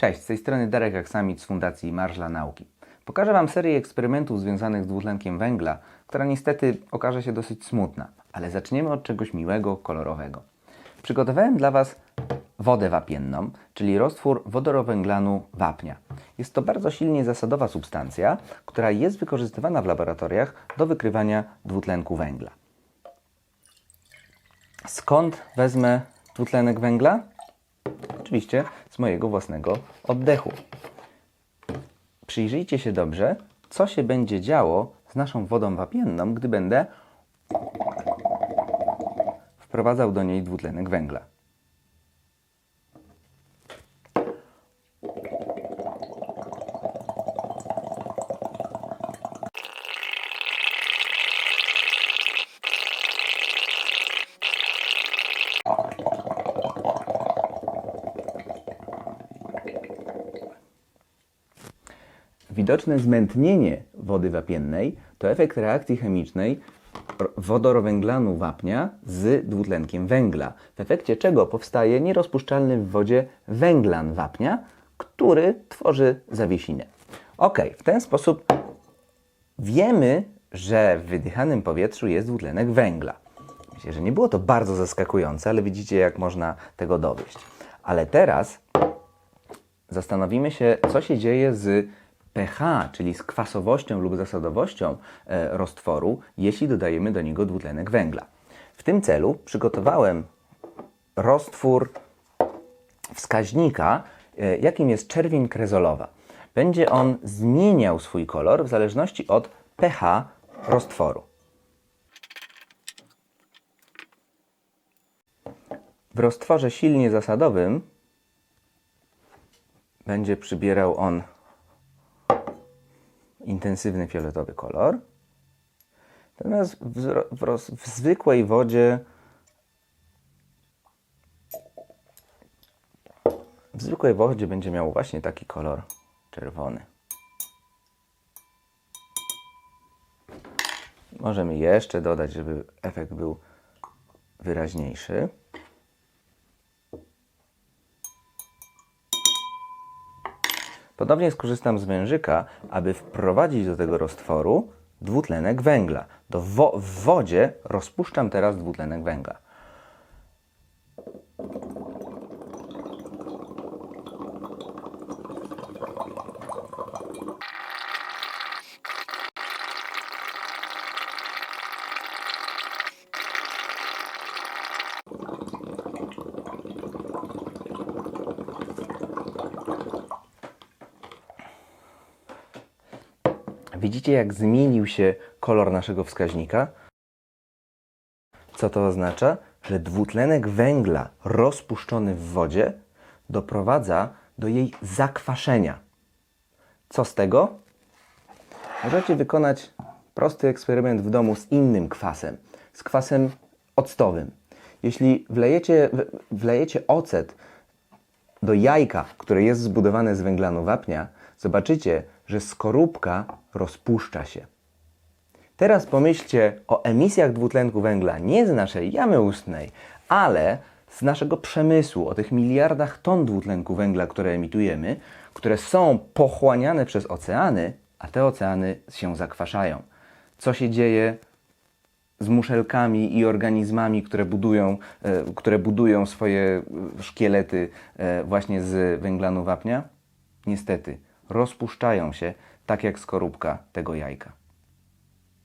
Cześć, z tej strony Darek Aksamit z Fundacji Marsz Nauki. Pokażę Wam serię eksperymentów związanych z dwutlenkiem węgla, która niestety okaże się dosyć smutna, ale zaczniemy od czegoś miłego, kolorowego. Przygotowałem dla Was wodę wapienną, czyli roztwór wodorowęglanu wapnia. Jest to bardzo silnie zasadowa substancja, która jest wykorzystywana w laboratoriach do wykrywania dwutlenku węgla. Skąd wezmę dwutlenek węgla? Oczywiście z mojego własnego oddechu. Przyjrzyjcie się dobrze, co się będzie działo z naszą wodą wapienną, gdy będę wprowadzał do niej dwutlenek węgla. Widoczne zmętnienie wody wapiennej to efekt reakcji chemicznej wodorowęglanu wapnia z dwutlenkiem węgla, w efekcie czego powstaje nierozpuszczalny w wodzie węglan wapnia, który tworzy zawiesinę. Ok, w ten sposób wiemy, że w wydychanym powietrzu jest dwutlenek węgla. Myślę, że nie było to bardzo zaskakujące, ale widzicie, jak można tego dowieść. Ale teraz zastanowimy się, co się dzieje z pH, czyli z kwasowością lub zasadowością e, roztworu, jeśli dodajemy do niego dwutlenek węgla. W tym celu przygotowałem roztwór wskaźnika, e, jakim jest czerwień krezolowa. Będzie on zmieniał swój kolor w zależności od pH roztworu. W roztworze silnie zasadowym będzie przybierał on intensywny fioletowy kolor. Natomiast w, w, w zwykłej wodzie w zwykłej wodzie będzie miał właśnie taki kolor czerwony. Możemy jeszcze dodać, żeby efekt był wyraźniejszy. Podobnie skorzystam z wężyka, aby wprowadzić do tego roztworu dwutlenek węgla. Do wo w wodzie rozpuszczam teraz dwutlenek węgla. Widzicie, jak zmienił się kolor naszego wskaźnika? Co to oznacza? Że dwutlenek węgla rozpuszczony w wodzie doprowadza do jej zakwaszenia. Co z tego? Możecie wykonać prosty eksperyment w domu z innym kwasem, z kwasem octowym. Jeśli wlejecie, wlejecie ocet do jajka, które jest zbudowane z węglanu wapnia, zobaczycie, że skorupka rozpuszcza się. Teraz pomyślcie o emisjach dwutlenku węgla nie z naszej jamy ustnej, ale z naszego przemysłu, o tych miliardach ton dwutlenku węgla, które emitujemy, które są pochłaniane przez oceany, a te oceany się zakwaszają. Co się dzieje z muszelkami i organizmami, które budują, e, które budują swoje szkielety e, właśnie z węglanu wapnia? Niestety, rozpuszczają się tak jak skorupka tego jajka.